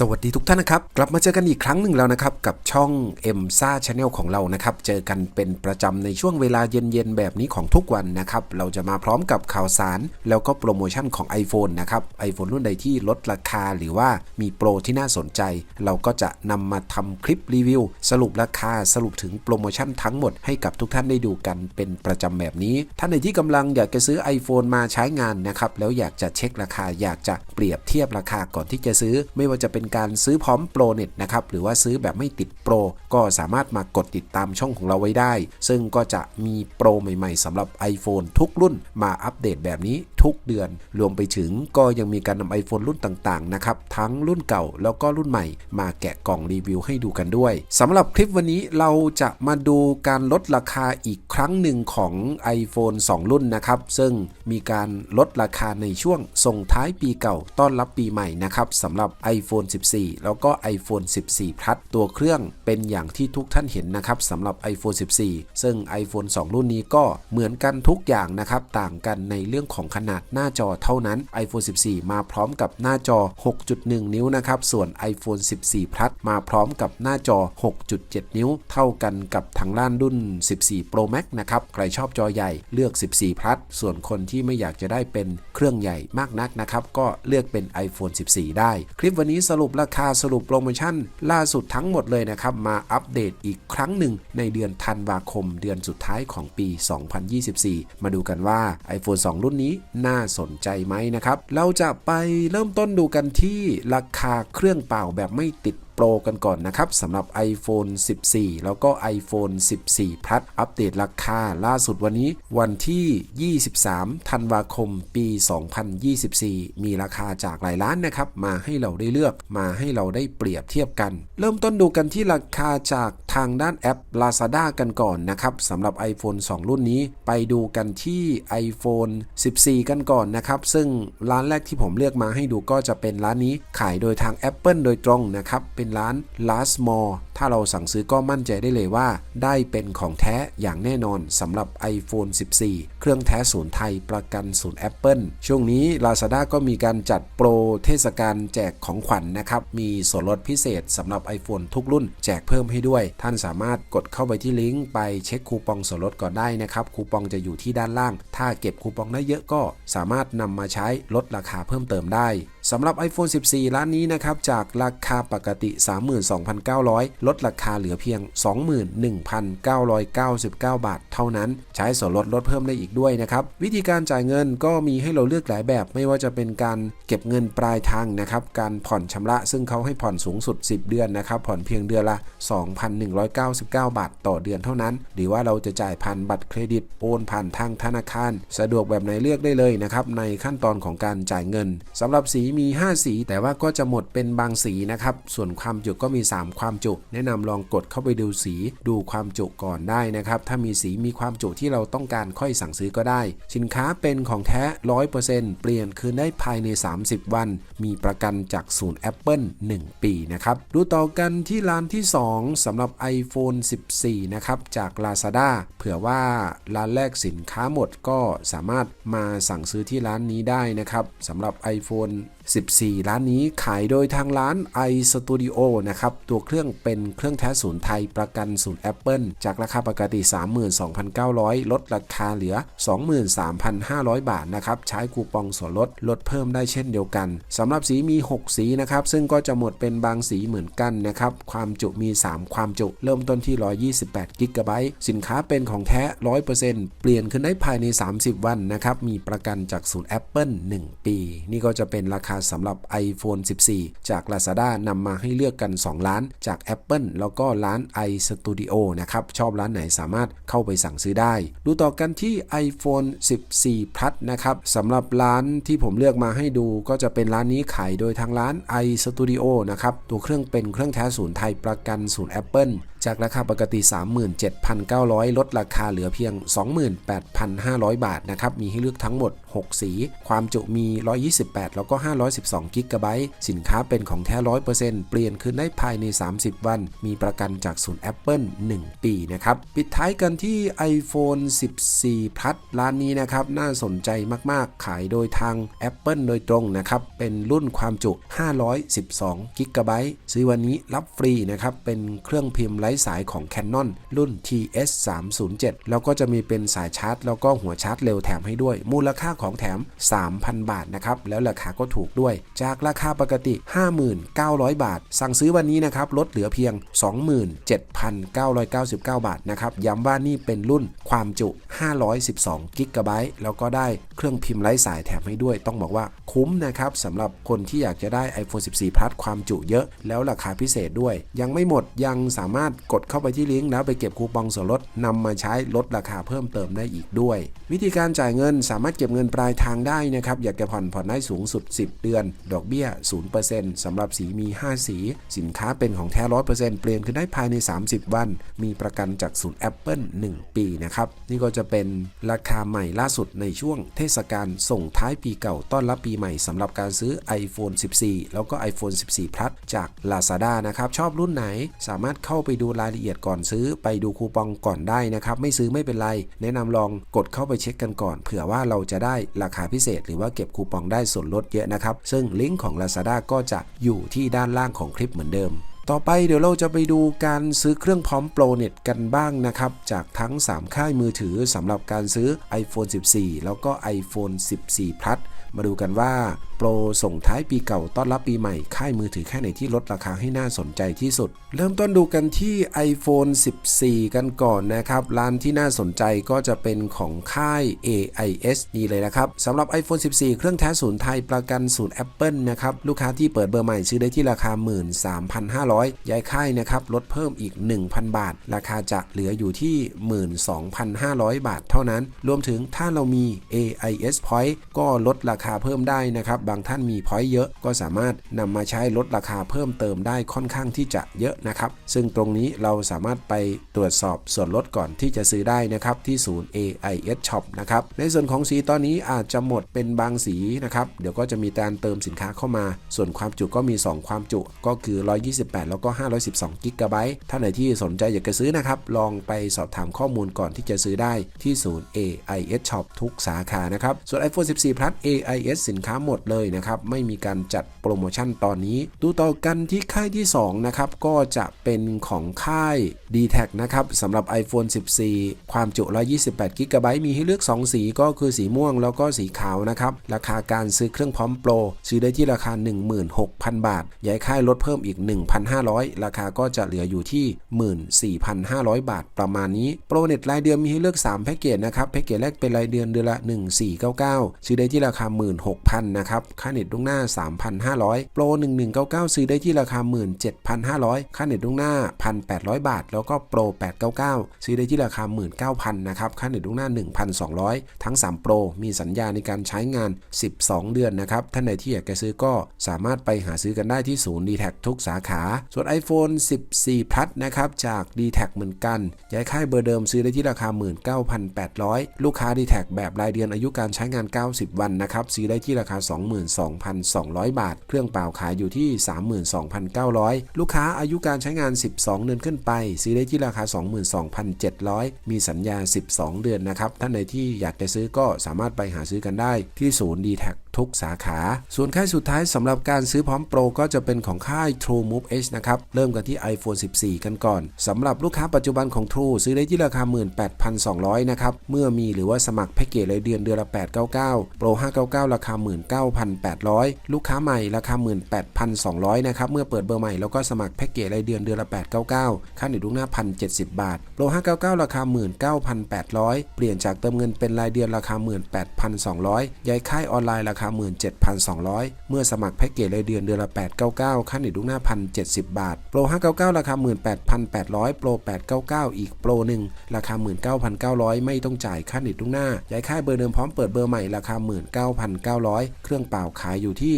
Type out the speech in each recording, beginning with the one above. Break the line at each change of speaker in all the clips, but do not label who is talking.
สวัสดีทุกท่านนะครับ กลับมาเจอกันอีกครั้งหนึ่งแล้วนะครับ กับช่อง m อ็มซ่าชาแนลของเรานะครับ เจอกันเป็นประจำในช่วงเวลาเย็นๆ แบบนี้ของทุกวันนะครับ เราจะมาพร้อมกับข่าวสาร แล้วก็โปรโมชั่นของ iPhone นะครับ iPhone รุ่นใดที่ลดราคาหรือว่ามีโปรที่น่าสนใจ เราก็จะนำมาทำคลิปรีวิว สรุปราคาสรุปถึงโปรโมชั่นทั้งหมดให้กับทุกท่านได้ดูกันเป็นประจำแบบนี้ ท่านใดที่กำลังอยากจะซื้อ iPhone มาใช้งานนะครับแล้วอยากจะเช็คราคาอยากจะเปรียบเทียบราคาก่อนที่จะซื้อ ไม่ว่าจะเป็นการซื้อพร้อมโปรเน็ตนะครับหรือว่าซื้อแบบไม่ติดโปรก็สามารถมากดติดตามช่องของเราไว้ได้ ซึ่งก็จะมีโปรใหม่ๆสำหรับ iPhone ทุกรุ่นมาอัปเดตแบบนี้ทุกเดือน รวมไปถึงก็ยังมีการนำ iPhone รุ่นต่างๆนะครับทั้งรุ่นเก่าแล้วก็รุ่นใหม่ มาแกะกล่องรีวิวให้ดูกันด้วยสำหรับคลิปวันนี้เราจะมาดูการลดราคาอีกครั้งหนึ่งของ iPhone 2 รุ่นนะครับ ซึ่งมีการลดราคาในช่วงส่งท้ายปีเก่าต้อนรับปีใหม่นะครับสำหรับ iPhone 14 แล้วก็ iPhone 14 Plus ตัวเครื่องเป็นอย่างที่ทุกท่านเห็นนะครับสำหรับ iPhone 14 ซึ่ง iPhone 2 รุ่นนี้ก็เหมือนกันทุกอย่างนะครับ ต่างกันในเรื่องของขนาดหน้าจอเท่านั้น iPhone 14 มาพร้อมกับหน้าจอ 6.1 นิ้วนะครับ ส่วน iPhone 14 Plus มาพร้อมกับหน้าจอ 6.7 นิ้ว เท่ากันกับทางด้านรุ่น 14 Pro Max นะครับ ใครชอบจอใหญ่เลือก 14 Plus ส่วนคนที่ไม่อยากจะได้เป็นเครื่องใหญ่มากนักนะครับ ก็เลือกเป็น iPhone 14 ได้ คลิปวันนี้สรุปราคาสรุปโปรโมชั่น ล่าสุดทั้งหมดเลยนะครับ มาอัปเดตอีกครั้งหนึ่งในเดือนธันวาคม เดือนสุดท้ายของปี 2024 มาดูกันว่า iPhone 2 รุ่นนี้น่าสนใจไหมนะครับ เราจะไปเริ่มต้นดูกันที่ราคาเครื่องเปล่าแบบไม่ติด โปรกันก่อนนะครับสำหรับ iPhone 14 แล้วก็ iPhone 14 Plus อัปเดตราคาล่าสุดวันนี้วันที่ 23 ธันวาคม ปี 2024 มีราคาจากหลายร้านนะครับ มาให้เราได้เลือกมาให้เราได้เปรียบเทียบกัน เริ่มต้นดูกันที่ราคาจากทางด้านแอป Lazada กันก่อนนะครับสำหรับ iPhone 2 รุ่นนี้ ไปดูกันที่ iPhone 14 กันก่อนนะครับ ซึ่งร้านแรกที่ผมเลือกมาให้ดูก็จะเป็นร้านนี้ขายโดยทาง Apple โดยตรงนะครับเป็นร้าน Last Mall ถ้าเราสั่งซื้อก็มั่นใจได้เลยว่า ได้เป็นของแท้อย่างแน่นอนสำหรับ iPhone 14 เครื่องแท้ศูนย์ไทยประกันศูนย์ Apple ช่วงนี้ Lazada ก็มีการจัดโปรเทศกาลแจกของขวัญนนะครับ มีส่วนลดพิเศษสำหรับ iPhone ทุกรุ่นแจกเพิ่มให้ด้วย ท่านสามารถกดเข้าไปที่ลิงก์ไปเช็คคูปองส่วนลดก่อนได้นะครับ คูปองจะอยู่ที่ด้านล่าง ถ้าเก็บคูปองได้เยอะก็สามารถนำมาใช้ลดราคาเพิ่มเติมได้ สำหรับ iPhone 14 ร้านนี้นะครับจากราคาปกติ 32,900 ลดราคาเหลือเพียง 21,999 บาท เท่านั้น ใช้ส่วนลดลดเพิ่มได้อีกด้วยนะครับ วิธีการจ่ายเงินก็มีให้เราเลือกหลายแบบ ไม่ว่าจะเป็นการเก็บเงินปลายทางนะครับ การผ่อนชำระซึ่งเขาให้ผ่อนสูงสุด 10 เดือนนะครับ ผ่อนเพียงเดือนละ 2,199 บาท ต่อเดือนเท่านั้น หรือว่าเราจะจ่ายผ่านบัตรเครดิตโอนผ่านทางธนาคาร สะดวกแบบไหนเลือกได้เลยนะครับในขั้นตอนของการจ่ายเงินสำหรับสีมี 5 สี แต่ว่าก็จะหมดเป็นบางสีนะครับ ส่วนความจุก็มี 3 ความจุ แนะนำลองกดเข้าไปดูสี ดูความจุก่อนได้นะครับ ถ้ามีสีมีความจุที่เราต้องการค่อยสั่งซื้อก็ได้ สินค้าเป็นของแท้ 100%เปลี่ยนคืนได้ภายใน 30 วัน มีประกันจากศูนย์ Apple 1 ปีนะครับดูต่อกันที่ร้านที่ 2สำหรับ iPhone 14 นะครับจาก Lazada เผื่อว่าร้านแรกสินค้าหมดก็สามารถมาสั่งซื้อที่ร้านนี้ได้นะครับสำหรับ iPhone 14 ร้านนี้ขายโดยทางร้าน iStudio นะครับ ตัวเครื่องเป็นเครื่องแท้ศูนย์ไทยประกันศูนย์ Apple จากราคาปกติ 32,900 ลดราคาเหลือ 23,500 บาทนะครับ ใช้คูปองส่วนลดลดเพิ่มได้เช่นเดียวกันสำหรับสีมี 6 สีนะครับ ซึ่งก็จะหมดเป็นบางสีเหมือนกันนะครับ ความจุมี 3 ความจุเริ่มต้นที่ 128กิกะไบต์สินค้าเป็นของแท้ 100%เปลี่ยนขึ้นได้ภายใน 30 วันนะครับ มีประกันจากศูนย์ Apple 1 ปี นี่ก็จะเป็นราคาสำหรับ iPhone 14 จาก Lazada นำมาให้เลือกกัน2ร้าน จาก Apple แล้วก็ร้าน iStudio นะครับ ชอบร้านไหนสามารถเข้าไปสั่งซื้อได้ ดูต่อกันที่ iPhone 14 Plus นะครับสำหรับร้านที่ผมเลือกมาให้ดูก็จะเป็นร้านนี้ขายโดยทางร้าน iStudio นะครับ ตัวเครื่องเป็นเครื่องแท้ศูนย์ไทยประกันศูนย์ Apple จากราคาปกติ 37,900 ลดราคาเหลือเพียง 28,500 บาทนะครับ มีให้เลือกทั้งหมด 6 สี ความจุมี 128 แล้วก็512 กิกะไบต์สินค้าเป็นของแท้ 100%เปลี่ยนคืนได้ภายใน 30 วัน มีประกันจากศูนย์ Apple 1 ปีนะครับ ปิดท้ายกันที่ iPhone 14 Plus ร้านนี้นะครับ น่าสนใจมาก ๆ ขายโดยทาง Apple โดยตรงนะครับ เป็นรุ่นความจุ 512 กิกะไบต์ซื้อวันนี้รับฟรีนะครับ เป็นเครื่องพิมพ์ไร้สายของ Canon รุ่น TS 307แล้วก็จะมีเป็นสายชาร์จ แล้วก็หัวชาร์จเร็วแถมให้ด้วย มูลค่าของแถม 3,000 บาทนะครับ แล้วราคาก็ถูกด้วย จากราคาปกติ 5,900 บาท สั่งซื้อวันนี้นะครับลดเหลือเพียง 27,999 บาทนะครับย้ำว่านี่เป็นรุ่นความจุ 512กิกะไบต์แล้วก็ได้เครื่องพิมพ์ไร้สายแถมให้ด้วย ต้องบอกว่าคุ้มนะครับสำหรับคนที่อยากจะได้ iPhone 14 Plus ความจุเยอะ แล้วราคาพิเศษด้วย ยังไม่หมดยังสามารถกดเข้าไปที่ลิงก์แล้วไปเก็บคูปองส่วนลดนำมาใช้ลดราคาเพิ่มเติมได้อีกด้วย วิธีการจ่ายเงินสามารถเก็บเงินปลายทางได้นะครับอยากจะผ่อนผ่อนได้สูงสุด 10เดือน ดอกเบี้ย 0%สำหรับสีมี 5 สี สินค้าเป็นของแท้ 100%เปลี่ยนคือได้ภายใน 30 วัน มีประกันจากศูนย์ Apple 1 ปีนะครับ นี่ก็จะเป็นราคาใหม่ล่าสุดในช่วงเทศกาลส่งท้ายปีเก่าต้อนรับปีใหม่สำหรับการซื้อ iPhone 14 แล้วก็ iPhone 14 Plus จาก Lazada นะครับ ชอบรุ่นไหนสามารถเข้าไปดูรายละเอียดก่อนซื้อ ไปดูคูปองก่อนได้นะครับ ไม่ซื้อไม่เป็นไร แนะนำลองกดเข้าไปเช็คกันก่อน เผื่อว่าเราจะได้ราคาพิเศษ หรือว่าเก็บคูปองได้ส่วนลดเยอะนะครับซึ่งลิงก์ของ Lazada ก็จะอยู่ที่ด้านล่างของคลิปเหมือนเดิม ต่อไปเดี๋ยวเราจะไปดูการซื้อเครื่องพร้อมโปรเน็ตกันบ้างนะครับ จากทั้ง 3 ค่ายมือถือสำหรับการซื้อ iPhone 14 แล้วก็ iPhone 14 Plus มาดูกันว่า โปรส่งท้ายปีเก่าต้อนรับปีใหม่ ค่ายมือถือแค่ไหนที่ลดราคาให้น่าสนใจที่สุด เริ่มต้นดูกันที่ iPhone 14 กันก่อนนะครับ ร้านที่น่าสนใจก็จะเป็นของค่าย AIS นี่เลยนะครับสำหรับ iPhone 14 เครื่องแท้ศูนย์ไทยประกันศูนย์ Apple นะครับ ลูกค้าที่เปิดเบอร์ใหม่ซื้อได้ที่ราคา 13,500 ย้ายค่ายนะครับ ลดเพิ่มอีก 1,000 บาท ราคาจะเหลืออยู่ที่ 12,500 บาทเท่านั้น รวมถึงถ้าเรามี AIS Point ก็ลดราคาเพิ่มได้นะครับ บางท่านมี point เยอะก็สามารถนำมาใช้ลดราคาเพิ่มเติมได้ค่อนข้างที่จะเยอะนะครับ ซึ่งตรงนี้เราสามารถไปตรวจสอบส่วนลดก่อนที่จะซื้อได้นะครับที่ศูนย์ AIS Shop นะครับ ในส่วนของสีตอนนี้อาจจะหมดเป็นบางสีนะครับ เดี๋ยวก็จะมีการเติมสินค้าเข้ามา ส่วนความจุก็มี 2 ความจุก็คือ 128 แล้วก็ 512กิกะไบต์ท่านไหนที่สนใจอยากจะซื้อนะครับ ลองไปสอบถามข้อมูลก่อนที่จะซื้อได้ที่ศูนย์ AIS Shop ทุกสาขานะครับ ส่วน iPhone 14 Plus IS สินค้าหมดเลยนะครับ ไม่มีการจัดโปรโมชั่นตอนนี้ ดูต่อกันที่ค่ายที่ 2 นะครับ ก็จะเป็นของค่าย d t แทนะครับสำหรับ iPhone 14 ความจุ 128 g b มีให้เลือก 2 สีก็คือสีม่วงแล้วก็สีขาวนะครับ ราคาการซื้อเครื่องพร้อมโปร ซื้อได้ที่ราคา 16,000 บาท ย้ายค่ายลดเพิ่มอีก 1,500 ราคาก็จะเหลืออยู่ที่ 14,500 บาทประมาณนี้ โปรเน็ตรายเดือนมีให้เลือก 3 แพ็กเกจนะครับ แพ็กเกจแรกเป็นรายเดือนเดือนละ 1499 ซื้อได้ที่ราคา16,000 นะครับ ค่าเน็ตล่วงหน้า 3,500 โปร 1199 ซื้อได้ที่ราคา 17,500 ค่าเน็ตล่วงหน้า 1,800 บาท แล้วก็โปร 899 ซื้อได้ที่ราคา 19,000 นะครับ ค่าเน็ตล่วงหน้า 1,200 ทั้ง 3 โปร มีสัญญาในการใช้งาน 12 เดือนนะครับ ท่านใดที่อยากจะซื้อก็สามารถไปหาซื้อกันได้ที่ศูนย์ d t แททุกสาขา ส่วน iPhone 14 Plus นะครับ จาก d t แทเหมือนกัน ย้ายค่ายเบอร์เดิมซื้อได้ที่ราคา 19,800 ลูกค้า d t แทแบบรายเดือนอายุการใช้งาน 90 วันนะครับซื้อได้ที่ราคา 22,200 บาท เครื่องเปล่าขายอยู่ที่ 32,900 ลูกค้าอายุการใช้งาน 12 เดือนขึ้นไป ซื้อได้ที่ราคา 22,700 มีสัญญา 12 เดือนนะครับ ท่านใดที่อยากจะซื้อก็สามารถไปหาซื้อกันได้ที่ศูนย์ดีแท ทุกสาขา ส่วนค่ายสุดท้ายสำหรับการซื้อพร้อมโปรก็จะเป็นของค่าย True Move H นะครับ เริ่มกันที่ iPhone 14 กันก่อนสำหรับลูกค้าปัจจุบันของ True ซื้อได้ที่ราคา 18,200 นะครับ เมื่อมีหรือว่าสมัครแพ็กเกจรายเดือนเดือนละ 899โปร599 ราคา 19,800 ลูกค้าใหม่ราคา 18,200 นะครับ เมื่อเปิดเบอร์ใหม่แล้วก็สมัครแพ็กเกจรายเดือนเดือนละ 899 ค่าเน็ตลูกหน้า 1,070 บาทโปร599 ราคา 19,800 เปลี่ยนจากเติมเงินเป็นรายเดือนราคา 18,200ย้ายค่ายออนไลน์ราคาา 17,200 เมื่อสมัครแพ็กเกจรายเดือนเดือนละ 899ค่าเน็ตลูกหน้า 1,070 บาท โปร 599 ราคา 18,800 โปร 899 อีกโปรหนึ่งราคา 19,900 ไม่ต้องจ่ายค่าเน็ตลูกหน้า ย้ายค่ายเบอร์เดิมพร้อมเปิดเบอร์ใหม่ราคา 19,900 เครื่องเปล่าขายอยู่ที่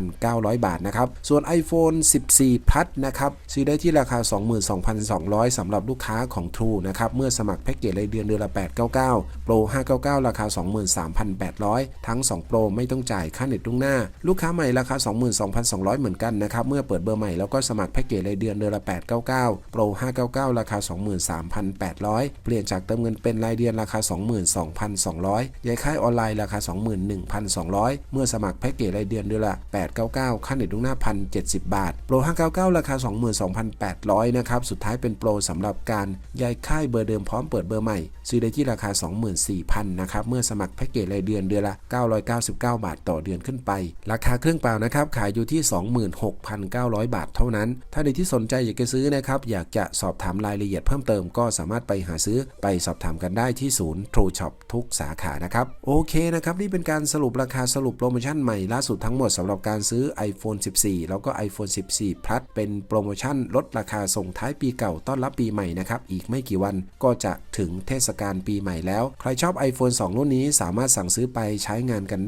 22,900 บาทนะครับ ส่วน iPhone 14 Plus นะครับซื้อได้ที่ราคา 22,200 สำหรับลูกค้าของ True นะครับเมื่อสมัครแพ็กเกจรายเดือนเดือนละ 899 โปร 599 ราคา 23,800 ทั้ง 2 โปรไม่ต้องจ่ายค่าเน็ตล่วงหน้า ลูกค้าใหม่ราคา 22,200 เหมือนกันนะครับ เมื่อเปิดเบอร์ใหม่แล้วก็สมัครแพ็กเกจรายเดือนเดือนละ 899โปร599 ราคา 23,800 เปลี่ยนจากเติมเงินเป็นรายเดือนราคา 22,200 ย้ายค่ายออนไลน์ราคา 21,200 เมื่อสมัครแพ็กเกจรายเดือนเดือนละ 899 ค่าเน็ตล่วงหน้า 1,070 บาทโปร599 ราคา 22,800 นะครับ สุดท้ายเป็นโปรสำหรับการย้ายค่ายเบอร์เดิมพร้อมเปิดเบอร์ใหม่ซื้อได้ที่ราคา 24,000 นะครับ เมื่อสมัครแพ็กเกจรายเดือนเดือนละ 999 999 บาทต่อเดือนขึ้นไป ราคาเครื่องเปล่านะครับขายอยู่ที่ 26,900 บาทเท่านั้น ถ้าใครที่สนใจอยากจะซื้อนะครับอยากจะสอบถามรายละเอียดเพิ่มเติมก็สามารถไปหาซื้อไปสอบถามกันได้ที่ศูนย์ True Shop ทุกสาขานะครับ โอเคนะครับ นี่เป็นการสรุปราคาสรุปโปรโมชั่นใหม่ล่าสุดทั้งหมดสำหรับการซื้อ iPhone 14 แล้วก็ iPhone 14 Plus เป็นโปรโมชั่นลดราคาส่งท้ายปีเก่าต้อนรับปีใหม่นะครับ อีกไม่กี่วันก็จะถึงเทศกาลปีใหม่แล้ว ใครชอบ iPhone 2 รุ่นนี้สามารถสั่งซื้อไปใช้งานกัน